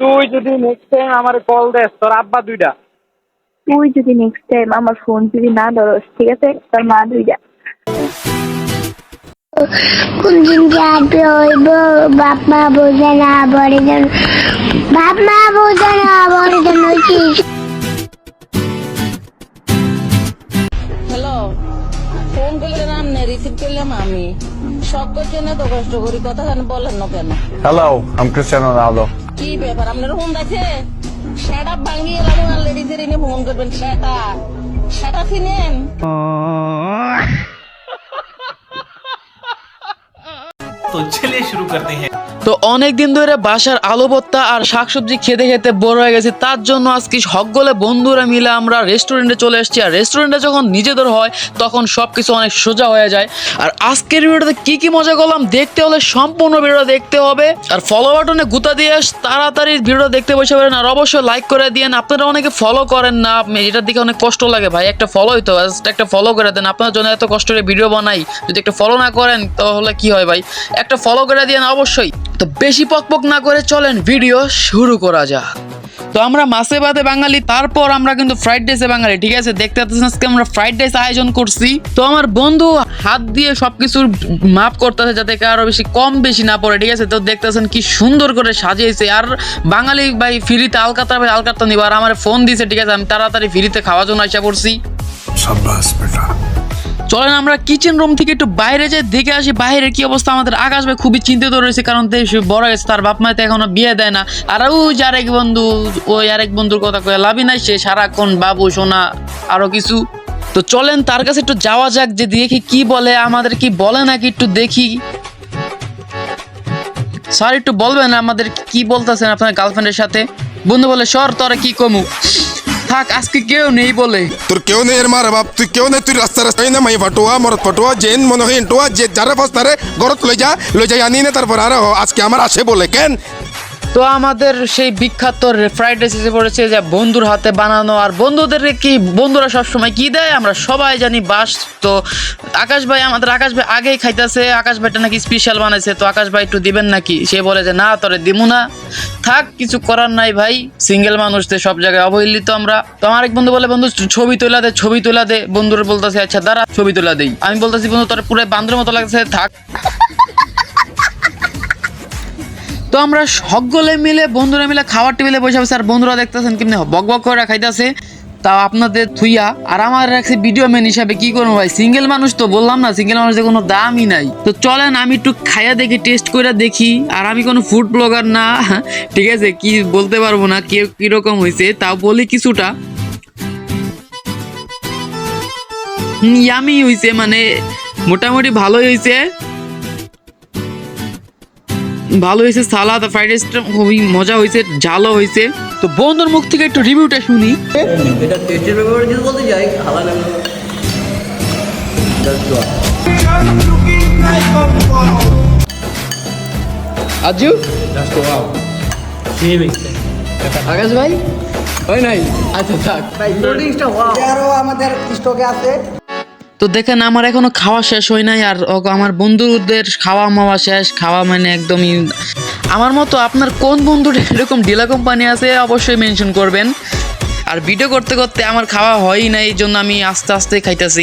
তুই যদি next time আমার কল দেস তোর আব্বা দুইটা। তুই যদি নেক্সট টাইম আমার ফোন যদি না ধরস ঠিক আছে? তোর মা দুইটা। কোনদিন যাবে হইব বাপ মা বোঝে না বড় বাপ মা বোঝে না বড় জন ফোন করলে রান্না রিসিভ করলাম আমি শখ করছেন এত কষ্ট করি কথা কেন বলেন না কেন Hello, I'm Cristiano Ronaldo. কি ব্যাপার আপনার ফোন আছে সেটা ভাঙিয়ে এলাম আর লেডিজের এনে ফোন করবেন সেটা সেটা চিনেন तो चलिए शुरू करते हैं তো অনেক দিন ধরে বাসার আলু ভর্তা আর শাকসবজি খেতে খেতে বড় হয়ে গেছে। তার জন্য আজকে সকলে বন্ধুরা মিলে আমরা রেস্টুরেন্টে চলে এসেছি। আর রেস্টুরেন্টে যখন নিজেদের হয়, তখন সব কিছু অনেক সোজা হয়ে যায়। আর আজকের ভিডিওতে কি কি মজা করলাম দেখতে হলে সম্পূর্ণ ভিডিও দেখতে হবে। আর ফলো বাটনে গুতা দিয়ে তাড়াতাড়ি ভিডিও দেখতে বসে পারেন। আর অবশ্যই লাইক করে দিয়েন। আপনারা অনেকে ফলো করেন না এটার দিকে অনেক কষ্ট লাগে। ভাই, একটা ফলোই তো একটা ফলো করে দেন। আপনার জন্য এত কষ্ট করে ভিডিও বানাই। যদি একটা ফলো না করেন, তাহলে কি হয় ভাই? একটা ফলো করে দিয়েন অবশ্যই। তো বেশি পকপক না করে চলেন ভিডিও শুরু করা যাক। তো আমরা মাসে বাদে বাঙালি, তারপর আমরা কিন্তু ফ্রাইড রাইসে বাঙালি, ঠিক আছে? দেখতে পাচ্ছেন আজকে আমরা ফ্রাইড রাইস আয়োজন করছি। তো আমার বন্ধু হাত দিয়ে সবকিছুর মাপ করতেছে যাতে আরও বেশি কম বেশি না পড়ে, ঠিক আছে? তো দেখতেছেন কি সুন্দর করে সাজিয়েছে। আর বাঙালি ভাই ফ্রিতে আলকাতা ভাই আলকাতা নিব আর আমার ফোন দিছে, ঠিক আছে? আমি তাড়াতাড়ি ফ্রিতে খাওয়ার জন্য আশা আসা পড়ছি চলেন আমরা কিচেন রুম থেকে একটু বাইরে যাই, দেখে আসি বাইরের কি অবস্থা। আমাদের আকাশ ভাই খুবই চিন্তিত রয়েছে, কারণ দেশ বড় গেছে তার বাপ মাতে এখনও বিয়ে দেয় না। আর ওই যে আরেক বন্ধু ওই আরেক বন্ধুর কথা কয়ে লাভই নাই, সে সারাক্ষণ বাবু, সোনা, আরও কিছু। তো চলেন তার কাছে একটু যাওয়া যাক, যে দেখি কি বলে, আমাদের কি বলে নাকি একটু দেখি। স্যার, একটু বলবেন আমাদের কি বলতেছেন আপনার গার্লফ্রেন্ডের সাথে? বন্ধু বলে, সর, তোরা কি কমু? থাক, আজকে কেউ নেই বলে। তোর কেউ নেই এর মার বাপ, তুই কেউ নেই, তুই রাস্তা রাস্তায় না মাই ফাটুয়া মরত ফাটুয়া, জেন মনে হয় ইন্টুয়া যে যারা ফাস্তারে গরত লই যা লই যাই আনি না, তারপর আর আজকে আমার আসে বলে, কেন? তো আমাদের সেই বিখ্যাত ফ্রাইড রাইস এসে পড়েছে যে বন্ধুর হাতে বানানো। আর বন্ধুদের কি, বন্ধুরা সবসময় কি দেয়? আমরা সবাই জানি বাস। তো আকাশ ভাই, আমাদের আকাশ ভাই আগেই খাইতেছে। আকাশ ভাইটা নাকি স্পেশাল বানাইছে। তো আকাশ ভাই একটু দিবেন নাকি? সে বলে যে, না, তোরে দিমু না। থাক, কিছু করার নাই ভাই। সিঙ্গেল মানুষদের সব জায়গায় অবহেলিত আমরা। তো আমার এক বন্ধু বলে, বন্ধু, ছবি তোলা দে, ছবি তোলা দে। বন্ধুরা বলতেছে আচ্ছা দাঁড়া, ছবি তোলা দেই। আমি বলতেছি, বন্ধু, তোর পুরো বান্ধবের মতো লাগছে থাক। তো আমরা সকলে মিলে, বন্ধুরা মিলে খাবার টেবিলে বসে আছি। আর বন্ধুরা দেখতেছেন কেমনি বক বক করে খাইতেছে। তাও আপনাদের থুইয়া, আর আমার রাখছে ভিডিও ম্যান হিসাবে কি করব ভাই? সিঙ্গেল মানুষ তো বললাম না সিঙ্গেল মানুষের কোনো দামই নাই। তো চলেন, আমি একটু খাইয়া দেখি টেস্ট করে দেখি। আর আমি কোনো ফুড ব্লগার না, ঠিক আছে? কি বলতে পারব না, কে কীরকম হয়েছে তাও বলি কিছুটা। ইয়ামি হয়েছে মানে মোটামুটি ভালোই হয়েছে ভালো হয়েছে সালাদ ফ্রাইড রাইসটা খুবই মজা হয়েছে ঝালও হয়েছে। তো বন্ধুর মুখ থেকে একটু রিভিউটা শুনি। এটা টেস্টের ব্যাপারে যদি বলতে যাই হালাল আজু? আকাশ ভাই? হয় নাই? আচ্ছা থাক। আরও আমাদের স্টকে আছে। তো দেখেন, আমার এখনও খাওয়া শেষ হয় নাই, আর আমার বন্ধুদের খাওয়া মাওয়া শেষ, খাওয়া মানে একদমই আমার মতো আপনার কোন বন্ধুর এরকম ডিলা কোম্পানি আছে অবশ্যই মেনশন করবেন। আর ভিডিও করতে করতে আমার খাওয়া হয়ই না এই জন্য আমি আস্তে আস্তে খাইতেছি।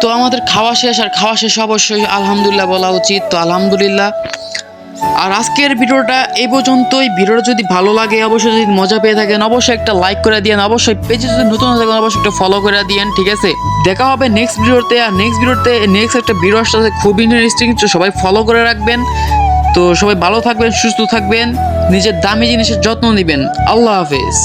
তো আমাদের খাওয়া শেষ, আর খাওয়া শেষ অবশ্যই আলহামদুলিল্লাহ বলা উচিত। তো আলহামদুলিল্লাহ আর আজকের ভিডিওটা এই পর্যন্তই। ভিডিওটা যদি ভালো লাগে, অবশ্যই যদি মজা পেয়ে থাকেন, অবশ্যই একটা লাইক করে দিয়েন, অবশ্যই পেজে যদি নতুন থাকেন, অবশ্যই একটা ফলো করে দিয়েন, ঠিক আছে? দেখা হবে নেক্সট ভিডিওতে, আর নেক্সট ভিডিওতে নেক্সট একটা ভিডিও আসতে খুব ইন্টারেস্টিং তো সবাই ফলো করে রাখবেন। তো সবাই ভালো থাকবেন, সুস্থ থাকবেন, নিজের দামি জিনিসের যত্ন নেবেন। আল্লাহ হাফেজ।